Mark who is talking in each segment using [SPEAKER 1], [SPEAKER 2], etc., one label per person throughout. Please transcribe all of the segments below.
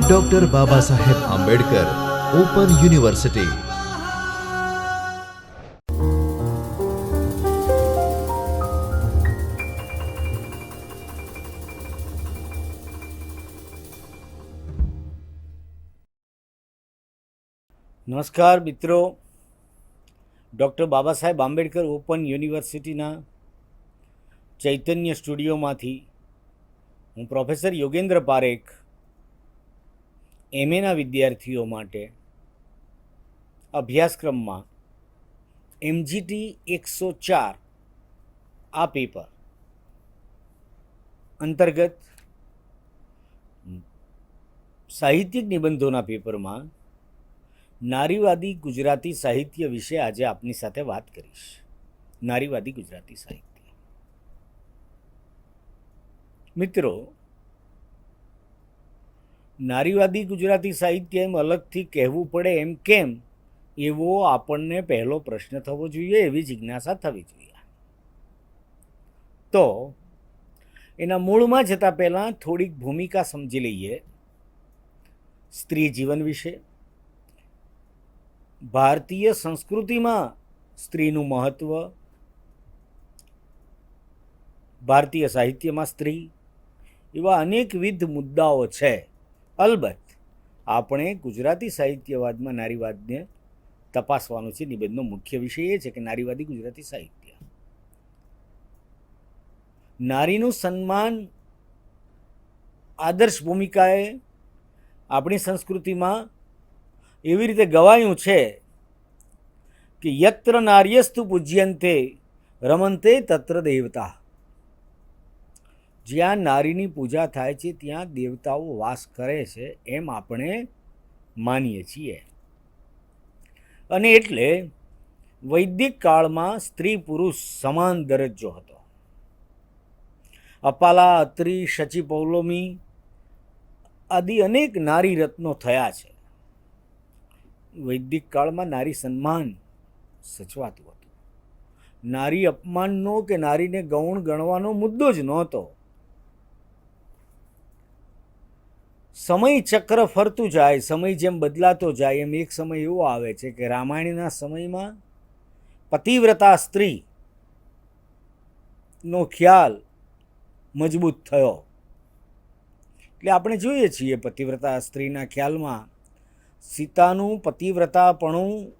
[SPEAKER 1] Doctor Baba Saheb Ambedkar open university
[SPEAKER 2] નમસ્કાર મિત્રો doctor Baba Saheb Ambedkar open યુનિવર્સિટીના ચૈતન્ય સ્ટુડિયોમાંથી હું પ્રોફેસર યોગેન્દ્ર પારેખ એમએના વિદ્યાર્થીઓ માટે અભ્યાસક્રમમાં એમજીટી એકસો ચાર આ પેપર અંતર્ગત સાહિત્યિક નિબંધોના પેપરમાં નારીવાદી ગુજરાતી સાહિત્ય વિશે આજે આપની સાથે વાત કરીશ. નારીવાદી ગુજરાતી સાહિત્ય. મિત્રો, નારીવાદી ગુજરાતી સાહિત્ય એમ અલગથી કહેવું પડે એમ કેમ? એવો આપણને પહેલો પ્રશ્ન થવો જોઈએ, એવી જિજ્ઞાસા થવી જોઈએ. તો, એના મૂળમાં જતાં પહેલાં થોડીક ભૂમિકા સમજી લઈએ. સ્ત્રી જીવન વિશે. ભારતીય સંસ્કૃતિમાં સ્ત્રીનું મહત્ત્વ ભારતીય સાહિત્યમાં સ્ત્રી. એવા અનેકવિધ મુદ્દાઓ છે. અલબત્ત, આપણે ગુજરાતી સાહિત્યવાદમાં નારીવાદને તપાસવાનું છે. નિબંધનો મુખ્ય વિષય એ છે કે નારીવાદી ગુજરાતી સાહિત્ય. નારીનું સન્માન આદર્શ ભૂમિકાએ આપણી સંસ્કૃતિમાં એવી રીતે ગવાયું છે કે યત્ર નાર્યસ્તુ પૂજ્યંતે રમંતે તત્ર દેવતા. જ્યાં નારીની પૂજા થાય છે, ત્યાં દેવતાઓ વાસ કરે છે એમ આપણે માનીએ છીએ. અને એટલે વૈદિક કાળમાં સ્ત્રી પુરુષ સમાન દરજ્જો હતો. અપાલા, અત્રી, શચી પૌલોમી આદિ અનેક નારી રત્નો થયા છે. વૈદિક કાળમાં નારી સન્માન સચવાતું હતું. નારી અપમાનનો કે નારીને ગૌણ ગણવાનો મુદ્દો જ નહોતો. સમય ચક્ર ફરતું જાય, સમય જેમ બદલાતો જાય, એમ એક સમય એવો આવે છે કે રામાયણના સમયમાં પતિવ્રતા સ્ત્રી નો ખ્યાલ મજબૂત થયો. એટલે આપણે જોઈએ છીએ પતિવ્રતા સ્ત્રીના ખ્યાલમાં સીતાનું પતિવ્રતાપણું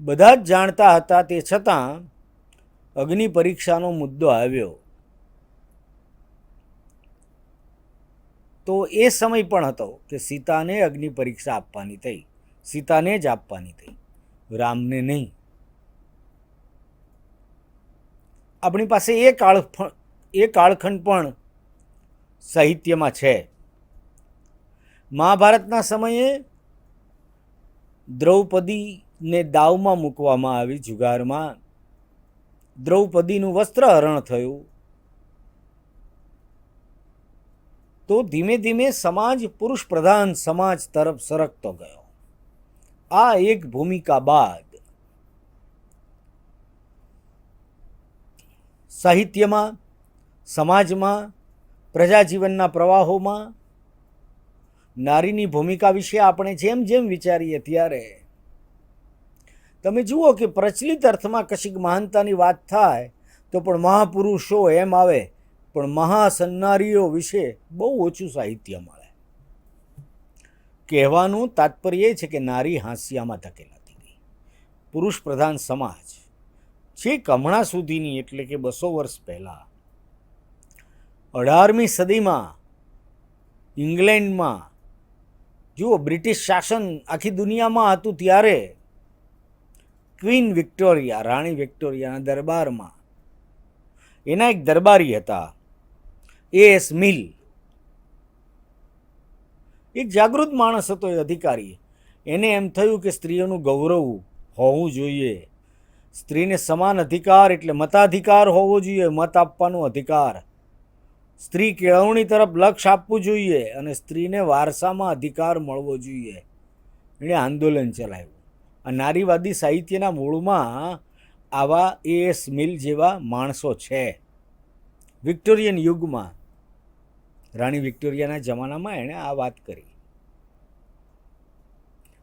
[SPEAKER 2] બધા જ જાણતા હતા તે છતાં અગ્નિ પરીક્ષાનો મુદ્દો આવ્યો. તો એ સમય પણ હતો કે સીતાને અગ્નિ પરીક્ષા આપવાની થઈ. સીતાને જ આપવાની થઈ. રામને નહીં. આપણી પાસે એ કાળ એ કાળખંડ પણ સાહિત્યમાં છે. મહાભારતના સમયે દ્રૌપદીને દાવમાં મૂકવામાં આવી જુગારમાં દ્રૌપદીનું વસ્ત્ર હરણ થયું. તો ધીમે ધીમે સમાજ પુરુષ પ્રધાન સમાજ તરફ સરકતો ગયો. આ એક ભૂમિકા બાદ સાહિત્યમાં, સમાજમાં, પ્રજાજીવનના પ્રવાહોમાં નારીની ભૂમિકા વિશે આપણે જેમ જેમ વિચારીએ ત્યારે તમે જુઓ કે પ્રચલિત અર્થમાં કશીક મહાનતાની વાત થાય તો પણ મહાપુરુષો એમ આવે પણ મહાસન્નારીઓ વિશે બહુ ઓછું સાહિત્ય મળે. કહેવાનું તાત્પર્ય એ છે કે નારી હાંસિયામાં ધકેલાતી ગઈ. પુરુષ પ્રધાન સમાજ છેક હમણાં સુધીની એટલે કે બસો વર્ષ પહેલાં. અઢારમી સદીમાં ઇંગ્લેન્ડમાં જુઓ બ્રિટિશ શાસન આખી દુનિયામાં હતું ત્યારે ક્વીન વિક્ટોરિયા, રાણી વિક્ટોરિયાના દરબારમાં એના એક દરબારી હતા એ એસ મિલ. એક જાગૃત માણસ હતો એ અધિકારી એને એમ થયું કે સ્ત્રીઓનું ગૌરવ હોવું જોઈએ. સ્ત્રીને સમાન અધિકાર એટલે મતાધિકાર હોવો જોઈએ, મત આપવાનો અધિકાર. સ્ત્રી કેળવણી તરફ લક્ષ આપવું જોઈએ અને સ્ત્રીને વારસામાં અધિકાર મળવો જોઈએ. એણે આંદોલન ચલાવ્યું. આ નારીવાદી સાહિત્યના મૂળમાં આવા એ એસ મિલ જેવા માણસો છે. વિક્ટોરિયન યુગમાં રાણી વિક્ટોરિયાના જમાનામાં એણે આ વાત કરી.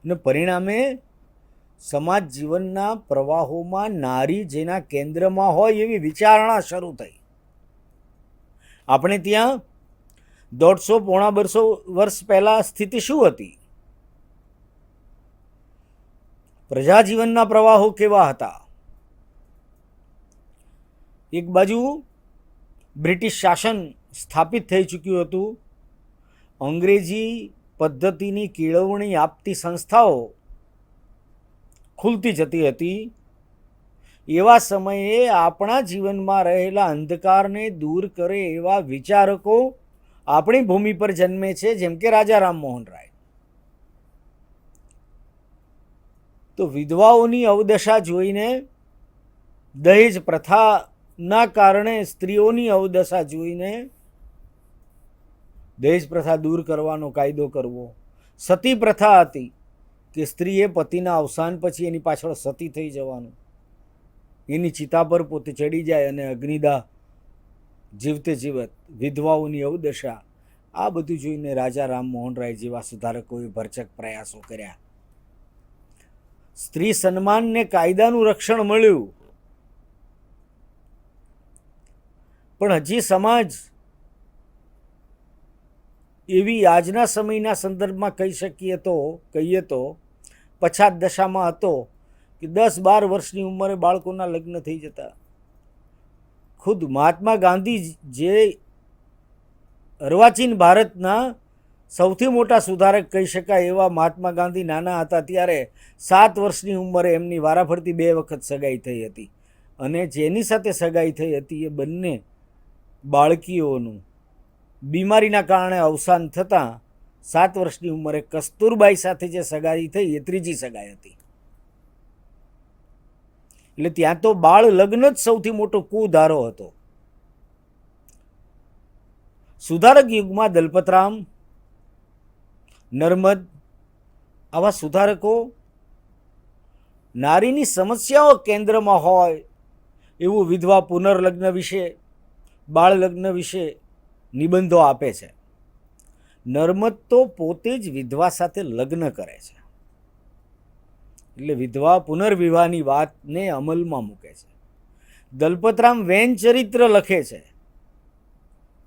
[SPEAKER 2] અને પરિણામે સમાજ જીવનના પ્રવાહોમાં નારી જેના કેન્દ્રમાં હોય એવી વિચારણા શરૂ થઈ. આપણે ત્યાં દોઢસો પોણા બરસો વર્ષ પહેલાં સ્થિતિ શું હતી? પ્રજાજીવનના પ્રવાહો કેવા હતા? એક બાજુ બ્રિટિશ શાસન સ્થાપિત થઈ ચૂક્યું હતું. અંગ્રેજી પદ્ધતિની કેળવણી આપતી સંસ્થાઓ ખુલતી જતી હતી. એવા સમયે આપણા જીવનમાં રહેલા અંધકારને દૂર કરે એવા વિચારકો આપણી ભૂમિ પર જન્મે છે, જેમ કે રાજા રામમોહન રાય. તો વિધવાઓની અવદશા જોઈને દહેજ પ્રથાના કારણે સ્ત્રીઓની અવદશા જોઈને દહેજ પ્રથા દૂર કરવાનો કાયદો કરવો. સતી પ્રથા હતી કે સ્ત્રીએ પતિના અવસાન પછી એની પાછળ સતી થઈ જવાનું. એની ચિતા પર પોતે ચડી જાય અને અગ્નિદાહ જીવતે જીવત વિધવાઓની અવદશા આ બધું જોઈને રાજા રામમોહન રાય જેવા સુધારકોએ ભરચક પ્રયાસો કર્યા. સ્ત્રી સન્માનને કાયદાનું રક્ષણ મળ્યું. પણ હજી સમાજ એવી આજના સમયના સંદર્ભમાં કહી શકીએ તો, કહીએ તો, પછાત દશામાં હતો કે દસ બાર વર્ષની ઉંમરે બાળકોના લગ્ન થઈ જતા. ખુદ મહાત્મા ગાંધી જે અર્વાચીન ભારતના સૌથી મોટા સુધારક કહી શકાય એવા મહાત્મા ગાંધી નાના હતા ત્યારે સાત વર્ષની ઉંમરે એમની વારાફરતી બે વખત સગાઈ થઈ હતી. અને જેની સાથે સગાઈ થઈ હતી એ બંને બાળકીઓનું બીમારીના કારણે અવસાન થતાં સાત વર્ષની ઉંમરે કસ્તુરબાઈ સાથે જે સગાઈ થઈ એ ત્રીજી સગાઈ હતી. એટલે ત્યાં તો બાળ લગ્ન જ સૌથી મોટો કુધારો હતો. સુધારક યુગમાં દલપતરામ, નર્મદ આવા સુધારકો નારીની સમસ્યાઓ કેન્દ્રમાં હોય એવું વિધવા પુનર્લગ્ન વિશે બાળ લગ્ન વિશે નિબંધો આપે છે. નર્મદ તો પોતે જ વિધવા સાથે લગ્ન કરે છે. એટલે વિધવા પુનર્વિવાહની વાતને અમલમાં મૂકે છે. દલપતરામ વેન ચરિત્ર લખે છે.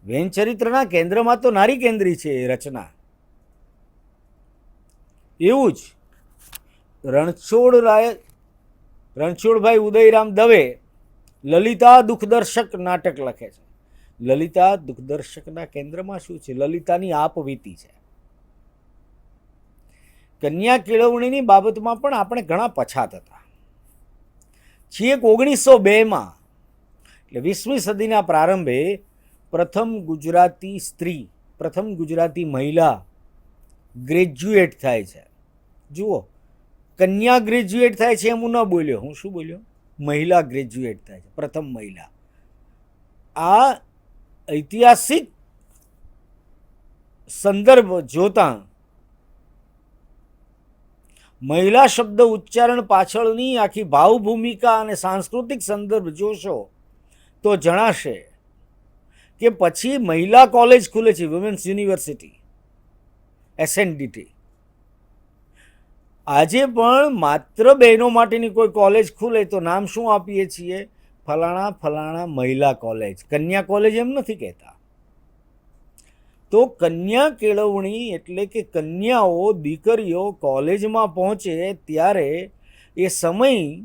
[SPEAKER 2] વેન ચરિત્રના કેન્દ્રમાં તો નારી કેન્દ્રી છે એ રચના. એવું જ રણછોડરાય રણછોડભાઈ ઉદયરામ દવે લલિતા દુઃખદર્શક નાટક લખે છે. લલિતા દુઃખદર્શકના કેન્દ્રમાં શું છે? લલિતાની આપવીતી છે. કન્યા કેળવણીની બાબતમાં પણ આપણે ઘણા પછાત હતા. છેક ઓગણીસો બેમાં, એટલે વીસમી સદીના પ્રારંભે પ્રથમ ગુજરાતી સ્ત્રી, પ્રથમ ગુજરાતી મહિલા ગ્રેજ્યુએટ થાય છે. જુઓ, કન્યા ગ્રેજ્યુએટ થાય છે એમ હું ન બોલ્યો. હું શું બોલ્યો? મહિલા ગ્રેજ્યુએટ થાય છે. પ્રથમ મહિલા. આ ઐતિહાસિક સંદર્ભ જોતાં મહિલા શબ્દ ઉચ્ચારણ પાછળની આખી ભાવ ભૂમિકા અને સાંસ્કૃતિક સંદર્ભ જોશો તો જણાશે કે પછી મહિલા કોલેજ ખુલે છે વુમેન્સ યુનિવર્સિટી એસએનડીટી આજે પણ માત્ર બહેનો માટેની કોઈ કોલેજ ખુલે તો નામ શું આપીએ છીએ? ફલાણા ફલાણા મહિલા કોલેજ. કન્યા કોલેજ એમ નથી કહેતા. તો કન્યા કેળવણી એટલે કે કન્યાઓ દીકરીઓ કોલેજમાં પહોંચે ત્યારે એ સમય,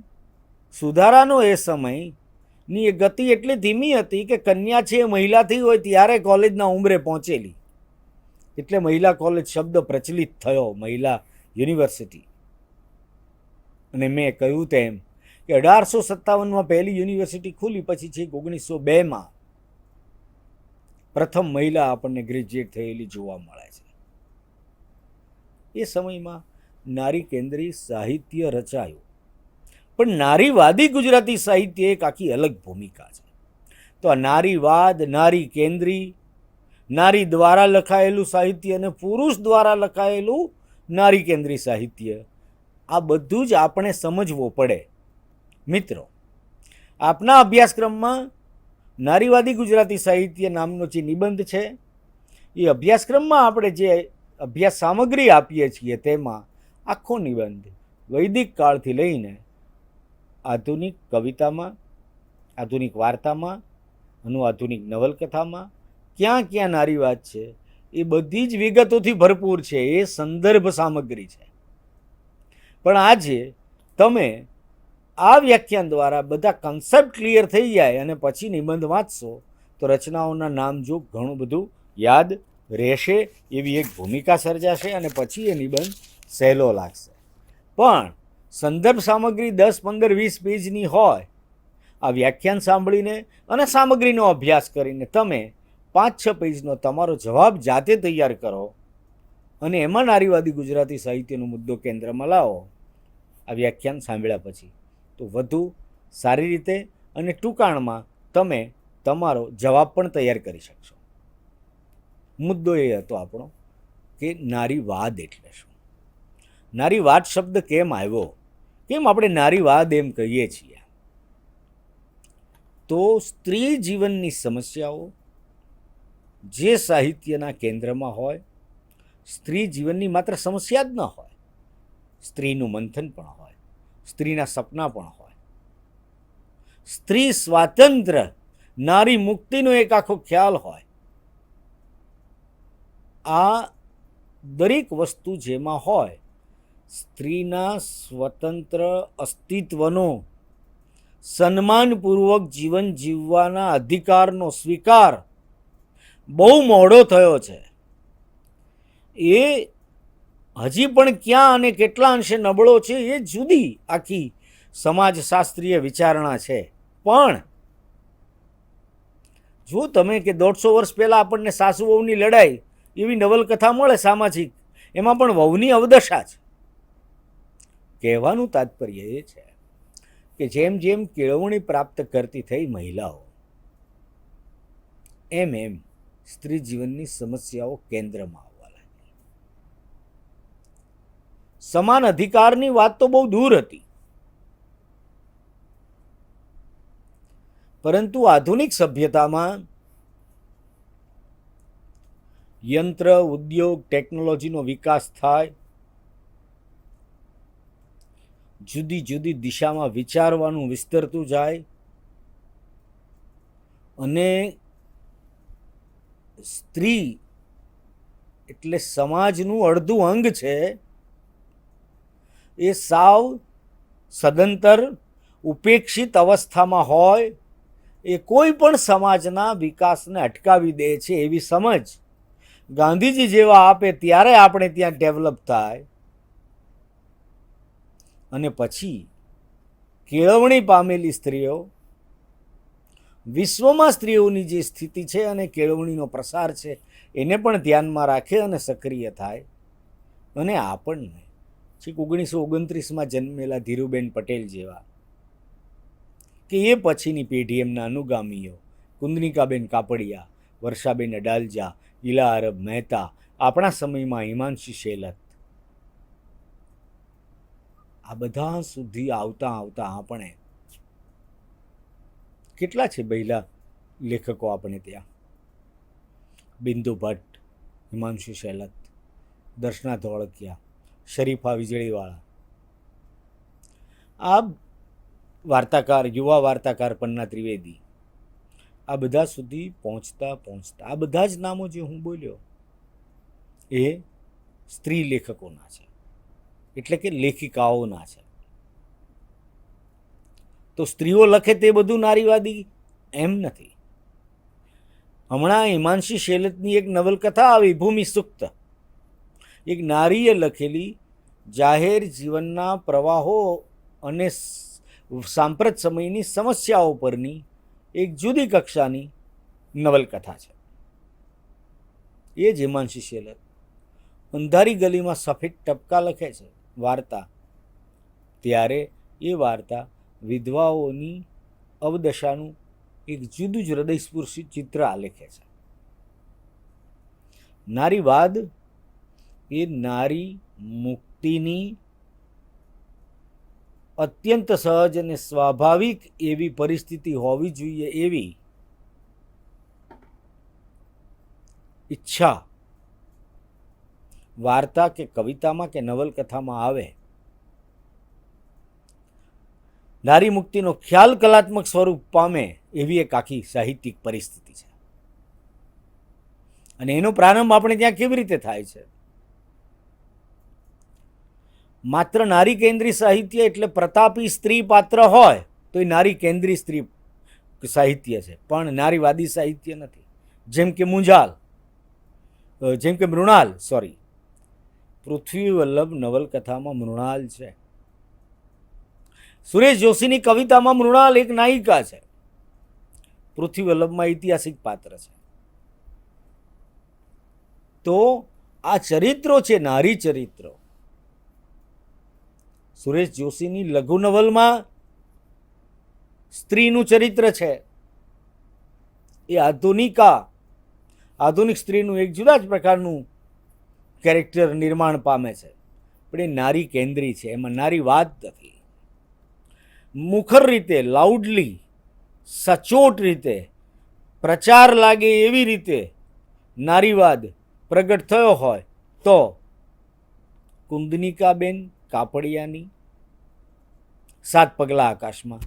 [SPEAKER 2] સુધારાનો એ સમયની એ ગતિ એટલી ધીમી હતી કે કન્યા છે એ મહિલાથી હોય ત્યારે કોલેજના ઉંમરે પહોંચેલી. એટલે મહિલા કોલેજ શબ્દ પ્રચલિત થયો, મહિલા યુનિવર્સિટી. અને મેં કહ્યું તેમ કે અઢારસો સત્તાવનમાં પહેલી યુનિવર્સિટી ખુલી, પછી છેક ઓગણીસો બેમાં પ્રથમ મહિલા આપણને ગ્રેજ્યુએટ થયેલી જોવા મળે છે. એ સમયમાં નારી કેન્દ્રી સાહિત્ય રચાયું. પણ નારીવાદી ગુજરાતી સાહિત્ય એક આખી અલગ ભૂમિકા છે. તો આ નારીવાદ, નારી કેન્દ્રી, નારી દ્વારા લખાયેલું સાહિત્ય અને પુરુષ દ્વારા લખાયેલું નારી કેન્દ્રી સાહિત્ય, આ બધું જ આપણે સમજવું પડે. મિત્રો, આપના અભ્યાસક્રમમાં નારીવાદી ગુજરાતી સાહિત્ય નામનો જે નિબંધ છે, એ અભ્યાસક્રમમાં આપણે જે અભ્યાસ સામગ્રી આપીએ છીએ તેમાં આખો નિબંધ વૈદિક કાળથી લઈને આધુનિક કવિતામાં, આધુનિક વાર્તામાં, અનુ આધુનિક નવલકથામાં ક્યાં ક્યાં નારીવાદ છે, એ બધી જ વિગતોથી ભરપૂર છે, એ સંદર્ભ સામગ્રી છે. પણ આજે તમે આ વ્યાખ્યાન દ્વારા બધા કન્સેપ્ટ ક્લિયર થઈ જાય અને પછી નિબંધ વાંચશો, તો રચનાઓના નામ જો ઘણું બધું યાદ રહેશે, એવી એક ભૂમિકા સર્જાશે અને પછી એ નિબંધ સહેલો લાગશે. પણ સંદર્ભ સામગ્રી દસ પંદર વીસ પેજની હોય, આ વ્યાખ્યાન સાંભળીને અને સામગ્રીનો અભ્યાસ કરીને તમે પાંચ છ પેજનો તમારો જવાબ જાતે તૈયાર કરો અને એમાં નારીવાદી ગુજરાતી સાહિત્યનો મુદ્દો કેન્દ્રમાં લાવો. આ વ્યાખ્યાન સાંભળ્યા પછી. તો વધુ સારી રીતે અને ટૂંકાણમાં તમે તમારો જવાબ પણ તૈયાર કરી શકશો. મુદ્દો એ હતો આપણો કે નારીવાદ એટલે શું? નારીવાદ શબ્દ કેમ આવ્યો? કેમ આપણે નારીવાદ એમ કહીએ છીએ? તો સ્ત્રી જીવનની સમસ્યાઓ જે સાહિત્યના કેન્દ્રમાં હોય, સ્ત્રી જીવનની માત્ર સમસ્યા જ ન હોય, સ્ત્રીનું મંથન પણ હોય. સ્ત્રીના સપના પણ હોય. સ્ત્રી સ્વાતંત્ર, નારી મુક્તિનો એક આખો ખ્યાલ હોય. આ દરેક વસ્તુ જેમાં હોય, સ્ત્રીના સ્વતંત્ર અસ્તિત્વનો, સન્માનપૂર્વક જીવન જીવવાના અધિકારનો સ્વીકાર બહુ મોડો થયો છે. એ હજી પણ ક્યાં અને કેટલા અંશે નબળો છે એ જુદી આખી સમાજશાસ્ત્રીય વિચારણા છે. પણ જો તમે કે દોઢસો વર્ષ પહેલાં આપણને સાસુ વહુની લડાઈ એવી નવલકથા મળે સામાજિક, એમાં પણ વહુની અવદશા છે કહેવાનું તાત્પર્ય એ છે કે જેમ જેમ કેળવણી પ્રાપ્ત કરતી થઈ મહિલાઓ, એમ એમ સ્ત્રી જીવનની સમસ્યાઓ કેન્દ્રમાં આવવા લાગી સમાન અધિકારની વાત તો બહુ દૂર હતી. પરંતુ આધુનિક સભ્યતામાં યંત્ર, ઉદ્યોગ, ટેકનોલોજીનો વિકાસ થાય, જુદી જુદી દિશામાં વિચારવાનું વિસ્તરતું જાય અને સ્ત્રી એટલે સમાજનું અડધું અંગ છે એ સાવ સદંતર ઉપેક્ષિત અવસ્થામાં હોય, એ કોઈ પણ સમાજના વિકાસને અટકાવી દે છે એવી સમજ ગાંધીજી જેવા આપે ત્યારે આપણે ત્યાં ડેવલપ થાય. અને પછી કેળવણી પામેલી સ્ત્રીઓ, વિશ્વમાં સ્ત્રીઓની જે સ્થિતિ છે અને કેળવણીનો પ્રસાર છે, એને પણ ધ્યાનમાં રાખે અને સક્રિય થાય. અને આપણને છેક ઓગણીસો ઓગણત્રીસમાં જન્મેલા ધીરુબેન પટેલ જેવા કે એ પછીની પેઢી એમના અનુગામીઓ કુંદનિકાબેન કાપડિયા, વર્ષાબેન અડાલજા, ઈલા અરબ મહેતા, આપણા સમયમાં હિમાંશી શેલત. આ બધા સુધી આવતા આવતા આપણે કેટલા છે બહેલા લેખકો આપણે ત્યાં? બિંદુ ભટ્ટ, હિમાંશુ શેલત દર્શના ધોળકિયા શરીફા વીજળીવાળા. આ વાર્તાકાર, યુવા વાર્તાકાર પન્ના ત્રિવેદી આ બધા સુધી પહોંચતા પહોંચતા, આ બધા જ નામો જે હું બોલ્યો, એ સ્ત્રી લેખકોના છે. એટલે કે લેખિકાઓના છે. તો સ્ત્રીઓ લખે તે બધું નારીવાદી એમ નથી. હમણાં હિમાંશી શેલતની એક નવલકથા આવી, ભૂમિ સુક્ત. એક નારીએ લખેલી, જાહેર જીવનના પ્રવાહો અને સાંપ્રત સમયની સમસ્યાઓ પરની એક જુદી કક્ષાની નવલકથા છે. એ જ હિમાંશી શેલર અંધારી ગલીમાં સફેદ ટપકા લખે છે. વાર્તા. ત્યારે એ વાર્તા વિધવાઓની અવદશાનું એક જુદું જ હૃદયસ્પૂર્શી ચિત્ર આલેખે છે. નારીવાદ એ નારી મુક્તિની અત્યંત સહજ અને સ્વાભાવિક એવી પરિસ્થિતિ હોવી જોઈએ એવી ઈચ્છા વાર્તા કે કવિતામાં કે નવલકથામાં આવે. નારી મુક્તિનો ખ્યાલ કલાત્મક સ્વરૂપ પામે એવી એક આખી સાહિત્યિક પરિસ્થિતિ છે. અને એનો પ્રારંભ આપણે ત્યાં કેવી રીતે થાય છે? માત્ર નારી કેન્દ્રી સાહિત્ય એટલે પ્રતાપી સ્ત્રી પાત્ર હોય તો એ નારી કેન્દ્રી સ્ત્રી સાહિત્ય છે. પણ નારીવાદી સાહિત્ય નથી. જેમ કે મુંજાલ જેમ કે મૃણાલ સોરી પૃથ્વી વલ્લભ નવલકથામાં મૃણાલ છે. સુરેશ જોશીની કવિતામાં મૃણાલ એક નાયિકા છે. પૃથ્વી વલ્લભમાં ઐતિહાસિક પાત્ર છે. તો આ ચરિત્રો છે, નારી ચરિત્રો. સુરેશ જોશીની લઘુ નવલમાં સ્ત્રીનું ચરિત્ર છે. એ આધુનિકા, આધુનિક સ્ત્રીનું એક જુદા જ પ્રકારનું કેરેક્ટર નિર્માણ પામે છે. પણ એ નારી કેન્દ્રી છે, એમાં નારી વાત નથી. મુખર રીતે, લાઉડલી, સચોટ રીતે, પ્રચાર લાગે એવી રીતે નારીવાદ પ્રગટ થયો હોય તો કુંદનિકાબેન કાપડિયાની સાત પગલા આકાશમાં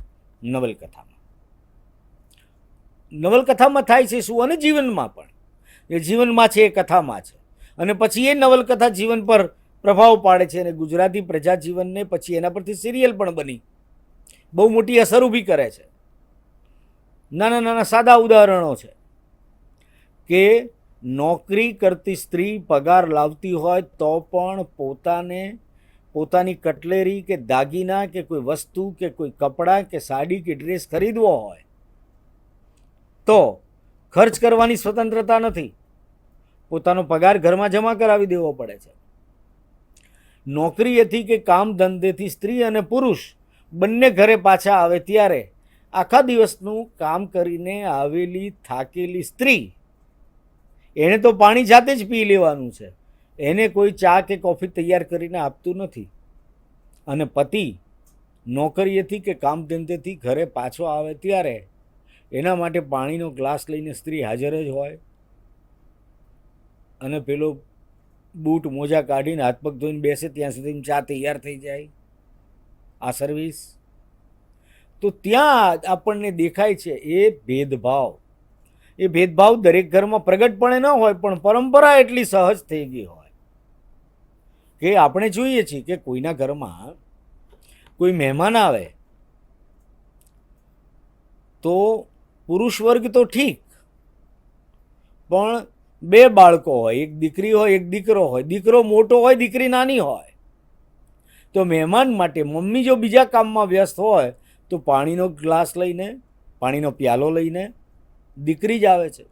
[SPEAKER 2] નવલકથામાં. નવલકથામાં થાય છે શું? અને જીવનમાં પણ. એ જીવનમાં છે એ કથામાં છે. અને પછી એ નવલકથા જીવન પર પ્રભાવ પાડે છે અને ગુજરાતી પ્રજા જીવનને પછી એના પરથી સિરિયલ પણ બની. બહુ મોટી અસર ઊભી કરે છે. નાના નાના સાદા ઉદાહરણો છે. કે નોકરી કરતી સ્ત્રી પગાર લાવતી હોય તો પણ પોતાને પોતાની કટલેરી કે દાગીના કે કોઈ વસ્તુ કે કોઈ કપડાં કે સાડી કે ડ્રેસ ખરીદવો હોય, તો ખર્ચ કરવાની સ્વતંત્રતા નથી. પોતાનો પગાર ઘરમાં જમા કરાવી દેવો પડે છે. નોકરીએથી કે કામ ધંધેથી સ્ત્રી અને પુરુષ બંને ઘરે પાછા આવે ત્યારે આખા દિવસનું કામ કરીને આવેલી થાકેલી સ્ત્રી એણે તો પાણી જાતે જ પી લેવાનું છે. એને કોઈ ચા કે કોફી તૈયાર કરીને આપતું નથી. અને પતિ નોકરીએથી કે કામ ધંધેથી ઘરે પાછો આવે ત્યારે એના માટે પાણીનો ગ્લાસ લઈને સ્ત્રી હાજર જ હોય. અને પેલો બૂટ મોજા કાઢીને હાથ પગ ધોઈને બેસે ત્યાં સુધી ચા તૈયાર થઈ જાય. આ સર્વિસ. તો ત્યાં આપણને દેખાય છે એ ભેદભાવ. એ ભેદભાવ દરેક ઘરમાં પ્રગટપણે ન હોય પણ પરંપરા એટલી સહજ થઈ ગઈ હોય. કે આપણે જોઈએ છીએ કે કોઈના ઘરમાં કોઈ મહેમાન આવે તો પુરુષ વર્ગ તો ઠીક, પણ બે બાળકો હોય, એક દીકરી હોય, એક દીકરો હોય, દીકરો મોટો હોય, દીકરી નાની હોય, તો મહેમાન માટે મમ્મી જો બીજા કામમાં વ્યસ્ત હોય, તો પાણીનો ગ્લાસ લઈને, પાણીનો પ્યાલો લઈને દીકરી જ આવે છે.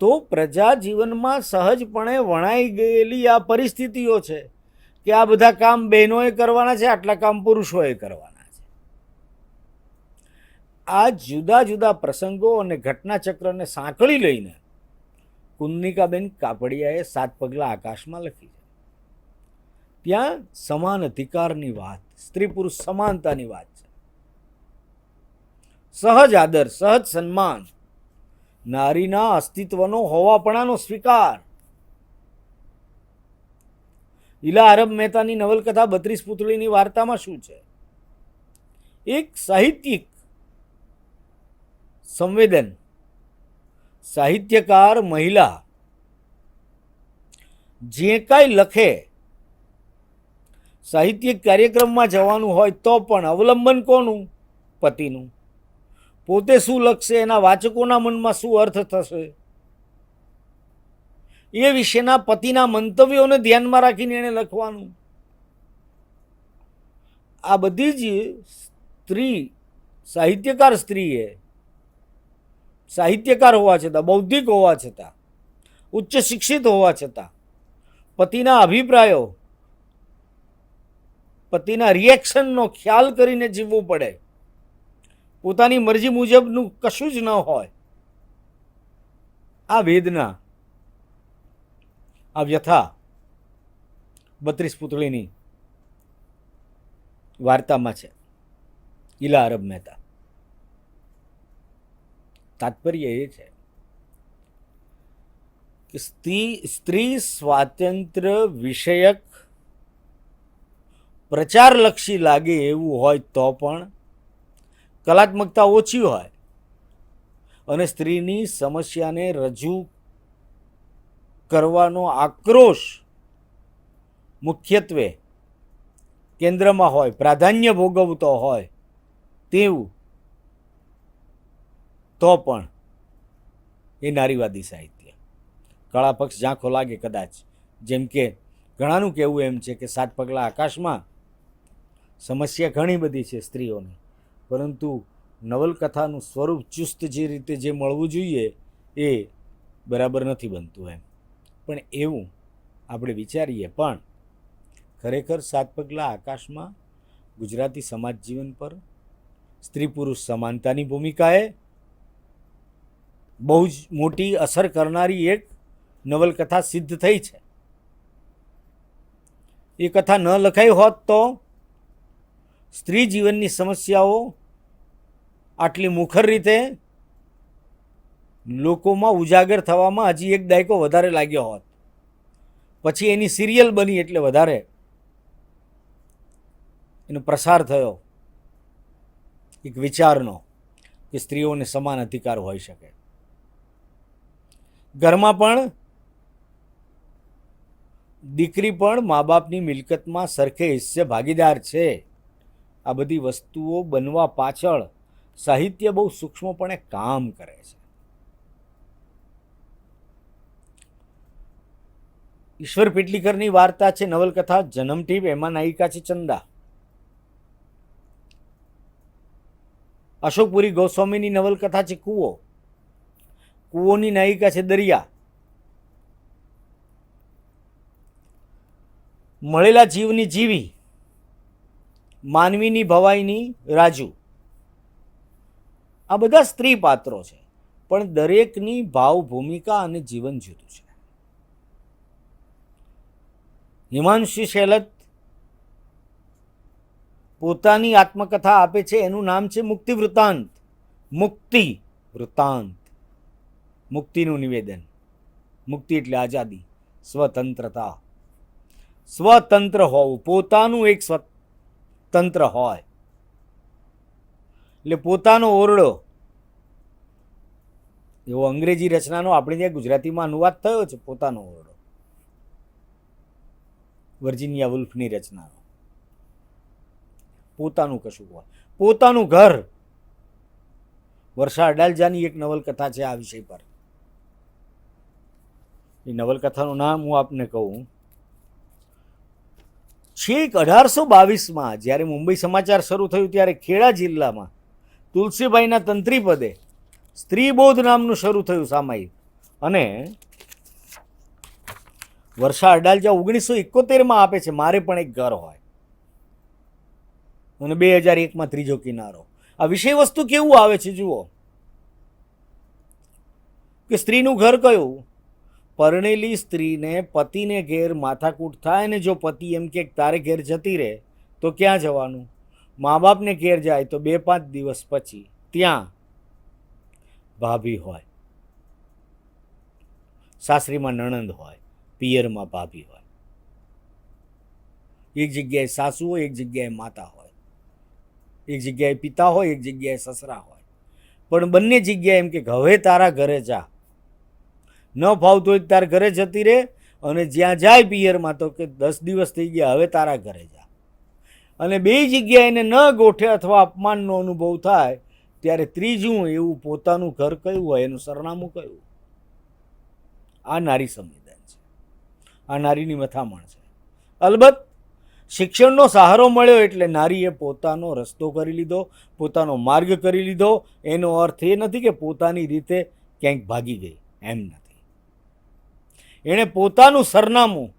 [SPEAKER 2] તો પ્રજા જીવનમાં સહજપણે વણાઈ ગયેલી આ પરિસ્થિતિઓ છે કે આ બધા કામ બહેનોએ કરવાના છે, આટલા કામ પુરુષોએ કરવાના છે. આ જુદા જુદા પ્રસંગો અને ઘટનાચક્રને સાંકળી લઈને કુંદનિકાબેન કાપડિયાએ સાત પગલા આકાશમાં લખી છે. ત્યાં સમાન અધિકારની વાત, સ્ત્રી પુરુષ સમાનતાની વાત છે. સહજ આદર, સહજ સન્માન નારીના અસ્તિત્વનો હોવાપણાનો સ્વીકાર. ઈલા અરબ મહેતાની નવલકથા બત્રીસ પુતળીની વાર્તામાં શું છે? એક સાહિત્યિક સંવેદન. સાહિત્યકાર મહિલા જે કાંઈ લખે, સાહિત્યિક કાર્યક્રમમાં જવાનું હોય તો પણ અવલંબન કોનું? પતિનું. પોતે શું લખશે, એના વાચકોના મનમાં શું અર્થ થશે? એ વિશેના પતિના મંતવ્યોને ધ્યાનમાં રાખીને એણે લખવાનું. આ બધી જ સ્ત્રી, સાહિત્યકાર સ્ત્રીએ, સાહિત્યકાર હોવા છતાં, બૌદ્ધિક હોવા છતાં, ઉચ્ચ શિક્ષિત હોવા છતાં, પતિના અભિપ્રાયો, પતિના રિએક્શનનો ખ્યાલ કરીને જીવવું પડે. પોતાની મરજી મુજબનું કશું જ ન હોય. આ વેદના, આ વ્યથા બત્રીસ પુતળીની વાર્તામાં છે. ઈલા અરબ મહેતા. તાત્પર્ય એ છે કે સ્ત્રી સ્ત્રી સ્વાતંત્ર્ય વિષયક પ્રચારલક્ષી લાગે એવું હોય તો પણ કલાત્મકતા ઓછી હોય અને સ્ત્રીની સમસ્યાને રજૂ કરવાનો આક્રોશ મુખ્યત્વે કેન્દ્રમાં હોય, પ્રાધાન્ય ભોગવતો હોય તેવું, તો પણ એ નારીવાદી સાહિત્ય. કળા પક્ષ ઝાંખો લાગે કદાચ. જેમ કે ઘણાનું કહેવું એમ છે કે સાત પગલા આકાશમાં સમસ્યા ઘણી બધી છે સ્ત્રીઓની. પરંતુ નવલકથાનું સ્વરૂપ ચુસ્ત જે રીતે જે મળવું જોઈએ એ બરાબર નથી બનતું એમ. પણ એવું આપણે વિચારીએ પણ ખરેખર સાત પગલાં આકાશમાં, ગુજરાતી સમાજ જીવન પર, સ્ત્રી પુરુષ સમાનતાની ભૂમિકાએ બહુ જ મોટી અસર કરનારી એક નવલકથા સિદ્ધ થઈ છે. એ કથા ન લખાઈ હોત તો સ્ત્રી જીવનની સમસ્યાઓ આટલી મુખર રીતે લોકોમાં ઉજાગર થવામાં હજી એક દાયકો વધારે લાગ્યો હોત. પછી એની સિરિયલ બની એટલે વધારે એનો પ્રસાર થયો. એક વિચારનો કે સ્ત્રીઓને સમાન અધિકાર હોઈ શકે. ઘરમાં પણ દીકરી પણ મા બાપની મિલકતમાં સરખે હિસ્સે ભાગીદાર છે. આ બધી વસ્તુઓ બનવા પાછળ સાહિત્ય બહુ સૂક્ષ્મપણે કામ કરે છે. ઈશ્વર પેટલીકરની વાર્તા છે, નવલકથા જન્મટીપ એમાં નાયિકા છે ચંદા. અશોકપુરી ગોસ્વામીની નવલકથા છે કૂવો. કૂવોની નાયિકા છે દરિયા. મળેલા જીવની જીવી. માનવીની ભવાઈની રાજુ. આ બધા સ્ત્રી પાત્રો છે, પણ દરેકની ભાવ, ભૂમિકા અને જીવન જુદું છે. હિમાંશી શેલત પોતાની આત્મકથા આપે છે, એનું નામ છે મુક્તિ વૃત્તાંત મુક્તિ વૃત્તાંત. મુક્તિનું નિવેદન. મુક્તિ એટલે આઝાદી. સ્વતંત્રતા. સ્વતંત્ર હોવું, પોતાનું એક સ્વતંત્ર હોય. એટલે પોતાનો ઓરડો. એવો અંગ્રેજી રચનાનો આપણે ત્યાં ગુજરાતીમાં અનુવાદ થયો છે, પોતાનો ઓરડો. વર્જિનિયા વુલ્ફની રચનાનો. પોતાનું કશું હોય. પોતાનું ઘર. વર્ષા અડાલજાની એક નવલકથા છે આ વિષય પર. એ નવલકથાનું નામ હું આપને કહું. છેક અઢારસો બાવીસમાં જ્યારે મુંબઈ સમાચાર શરૂ થયું ત્યારે ખેડા જિલ્લામાં તુલસીભાઈના તંત્રી પદે સ્ત્રીબોધ નામનું શરૂ થયું સામાયિક. અને વર્ષા અડાલજા ઓગણીસો એકોતેરમાં આપે છે, મારે પણ એક ઘર હોય. અને બે હજાર એકમાં ત્રીજો કિનારો. આ વિષય વસ્તુ કેવું આવે છે, જુઓ. કે સ્ત્રીનું ઘર કયું? પરણેલી સ્ત્રીને પતિને ઘેર માથાકૂટ થાય ને જો પતિ એમ કે તારે ઘેર જતી રહે, તો ક્યાં જવાનું? મા બાપને ઘેર જાય તો બે પાંચ દિવસ પછી. ત્યાં ભાભી હોય. સાસરીમાં નણંદ હોય. પિયરમાં ભાભી હોય. એક જગ્યાએ સાસુ હોય, એક જગ્યાએ માતા હોય. એક જગ્યાએ પિતા હોય, એક જગ્યાએ સસરા હોય. પણ બંને જગ્યાએ એમ કે હવે તારા ઘરે જા. ન ભાવતો હોય તાર ઘરે જતી રહે અને જ્યાં જાય પિયરમાં તો કે દસ દિવસ થઈ ગયા, હવે તારા ઘરે જા. અને બે જગ્યાએ એને ન ગોઠે અથવા અપમાનનો અનુભવ થાય, ત્યારે ત્રીજું એવું પોતાનું ઘર કયું હોય, એનું સરનામું કયું? આ નારી સંવેદન છે. આ નારીની મથામણ છે. અલબત્ત, શિક્ષણનો સહારો મળ્યો એટલે નારીએ પોતાનો રસ્તો કરી લીધો, પોતાનો માર્ગ કરી લીધો. એનો અર્થ એ નથી કે પોતાની રીતે ક્યાંક ભાગી ગઈ. એમ નથી. એણે પોતાનું સરનામું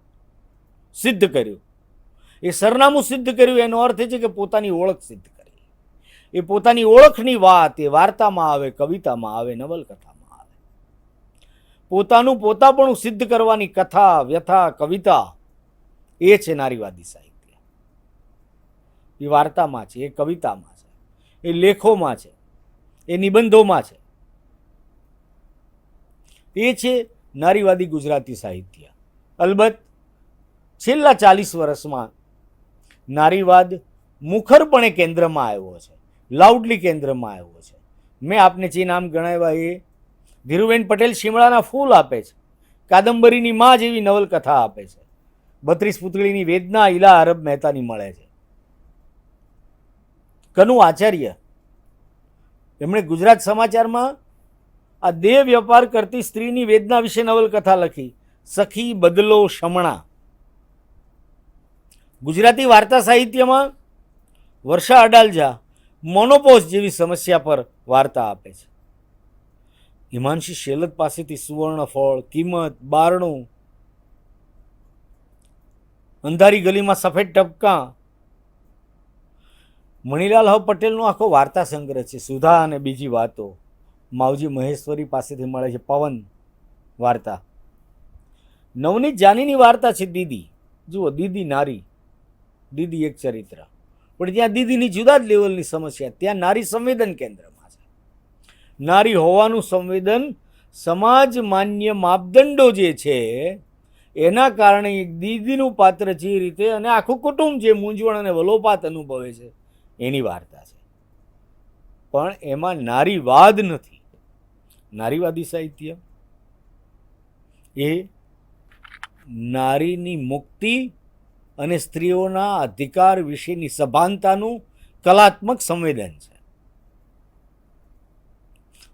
[SPEAKER 2] સિદ્ધ કર્યું. એ સરનામું સિદ્ધ કર્યું, એનો અર્થ એ છે કે પોતાની ઓળખ સિદ્ધ કરી. એ પોતાની ઓળખની વાત એ વાર્તામાં આવે, કવિતામાં આવે, નવલકથામાં આવે. પોતાનું પોતાપણું સિદ્ધ કરવાની કથા, વ્યથા, કવિતા એ છે નારીવાદી સાહિત્ય. એ વાર્તામાં છે, એ કવિતામાં છે, એ લેખોમાં છે, એ નિબંધોમાં છે. એ છે નારીવાદી ગુજરાતી સાહિત્ય. અલબત્ત, છેલ્લા ચાલીસ વર્ષમાં નારીવાદ મુખરપણે કેન્દ્રમાં આવ્યો છે, લાઉડલી કેન્દ્રમાં આવ્યો છે. મેં આપને જે નામ ગણાવ્યા એ ધીરુબેન પટેલ શિમળાના ફૂલ આપે છે, કાદંબરીની માં જેવી નવલકથા આપે છે, બત્રીસ પુતળીની વેદના ઈલા અરબ મહેતાની મળે છે. કનુ આચાર્ય, એમણે ગુજરાત સમાચારમાં આ દેહ વ્યાપાર કરતી સ્ત્રીની વેદના વિશે નવલકથા લખી. સખી બદલો શમણા. ગુજરાતી વાર્તા સાહિત્યમાં વર્ષા અડાલજા મોનોપોઝ જેવી સમસ્યા પર વાર્તા આપે છે. હિમાંશી શેલત પાસેથી સુવર્ણ ફળ, કિંમત, બારણું, અંધારી ગલીમાં સફેદ ટપકા. મણિલાલ હવ પટેલનો આખો વાર્તા સંગ્રહ છે. સુધા અને બીજી વાતો. માવજી મહેશ્વરી પાસેથી મળે છે પવન વાર્તા. નવનીત જાનીની વાર્તા છે દીદી. જુઓ, દીદી નારી. દીદી એક ચરિત્ર. પણ ત્યાં દીદીની જુદા જ લેવલની સમસ્યા. ત્યાં નારી સંવેદન કેન્દ્રમાં છે. નારી હોવાનું સંવેદન સમાજ માન્ય માપદંડો જે છે, એના કારણે એક દીદીનું પાત્ર જે રીતે અને આખું કુટુંબ જે મૂંઝવણ અને વલોપાત અનુભવે છે, એની વાર્તા છે. પણ એમાં નારીવાદ નથી. નારીવાદી સાહિત્ય. એ નારીની મુક્તિ અને સ્ત્રીઓના અધિકાર વિશેની સભાનતાનું કલાત્મક સંવેદન છે.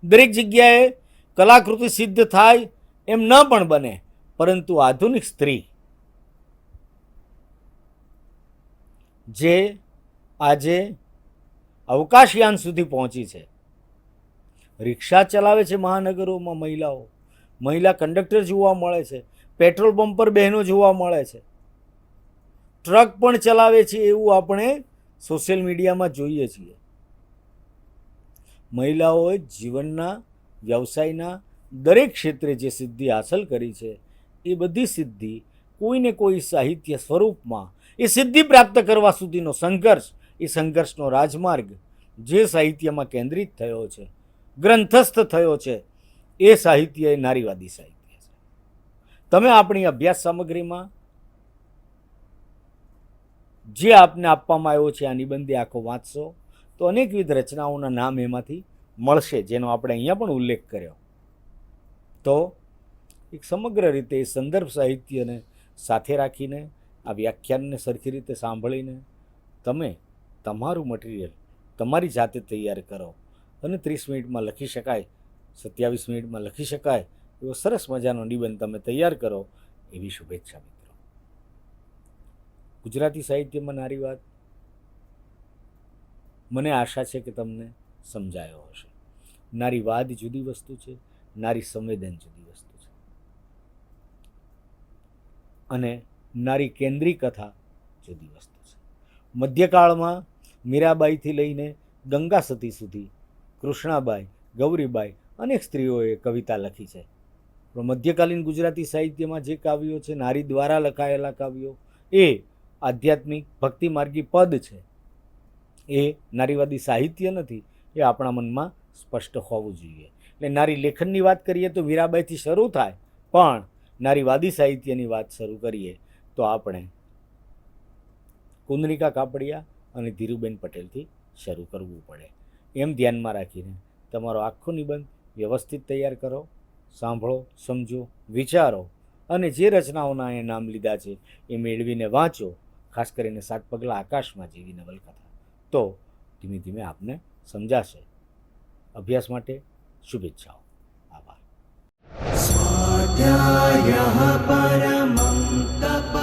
[SPEAKER 2] દરેક જગ્યાએ કલાકૃતિ સિદ્ધ થાય એમ ન પણ બને, પરંતુ આધુનિક સ્ત્રી જે આજે અવકાશયાન સુધી પહોંચી છે. રિક્ષા ચલાવે છે મહાનગરોમાં મહિલાઓ. મહિલા કંડક્ટર જોવા મળે છે. પેટ્રોલ પંપ પર બહેનો જોવા મળે છે. ટ્રક પણ ચલાવે છે એવું આપણે સોશિયલ મીડિયામાં જોઈએ છીએ. મહિલાઓએ જીવનના, વ્યવસાયના દરેક ક્ષેત્રે જે સિદ્ધિ હાંસલ કરી છે, એ બધી સિદ્ધિ કોઈને કોઈ સાહિત્ય સ્વરૂપમાં, એ સિદ્ધિ પ્રાપ્ત કરવા સુધીનો સંઘર્ષ, એ સંઘર્ષનો રાજમાર્ગ જે સાહિત્યમાં કેન્દ્રિત થયો છે ગ્રંથસ્થ થયો છે. એ સાહિત્ય એ નારીવાદી સાહિત્ય છે. તમે આપણી અભ્યાસ સામગ્રીમાં જે આપને આપવામાં આવ્યો છે આ નિબંધે આખો વાંચશો, તો અનેકવિધ રચનાઓના નામ એમાંથી મળશે, જેનો આપણે અહીંયા પણ ઉલ્લેખ કર્યો. તો એક સમગ્ર રીતે એ સંદર્ભ સાહિત્યને સાથે રાખીને, આ વ્યાખ્યાનને સરખી રીતે સાંભળીને તમે તમારું મટીરિયલ તમારી જાતે તૈયાર કરો. અને ત્રીસ મિનિટમાં લખી શકાય, સત્યાવીસ મિનિટમાં લખી શકાય, એવો સરસ મજાનો નિબંધ તમે તૈયાર કરો એવી શુભેચ્છા મિત્રો. ગુજરાતી સાહિત્યમાં નારીવાદ મને આશા છે કે તમને સમજાયો હશે. નારીવાદ જુદી વસ્તુ છે, નારી સંવેદન જુદી વસ્તુ છે. અને નારી કેન્દ્રી કથા જુદી વસ્તુ છે. મધ્યકાળમાં મીરાબાઈથી લઈને ગંગા સતી સુધી કૃષ્ણાબાઈ, ગૌરીબાઈ અનેક સ્ત્રીઓએ કવિતા લખી છે. મધ્યકાલીન ગુજરાતી સાહિત્યમાં જે કાવ્યો છે, નારી દ્વારા લખાયેલા કાવ્યો, એ આધ્યાત્મિક ભક્તિ માર્ગી પદ છે. એ નારીવાદી સાહિત્ય નથી, એ આપણા મનમાં સ્પષ્ટ હોવું જોઈએ. એટલે નારી લેખનની વાત કરીએ તો મીરાબાઈથી શરૂ થાય, પણ નારીવાદી સાહિત્યની વાત શરૂ કરીએ તો આપણે કુંદનિકા કાપડિયા અને ધીરુબેન પટેલથી શરૂ કરવું પડે. એમ ધ્યાનમાં રાખીને તમારો આખો નિબંધ વ્યવસ્થિત તૈયાર કરો, સાંભળો, સમજો, વિચારો અને જે રચનાઓના એ નામ લીધા છે એ મેળવીને વાંચો, ખાસ કરીને સાત પગલાં આકાશમાં જેવી નવલકથા. તો ધીમે ધીમે આપને સમજાશે. અભ્યાસ માટે શુભેચ્છાઓ. આભાર.
[SPEAKER 3] સ્વાધ્યાય તપ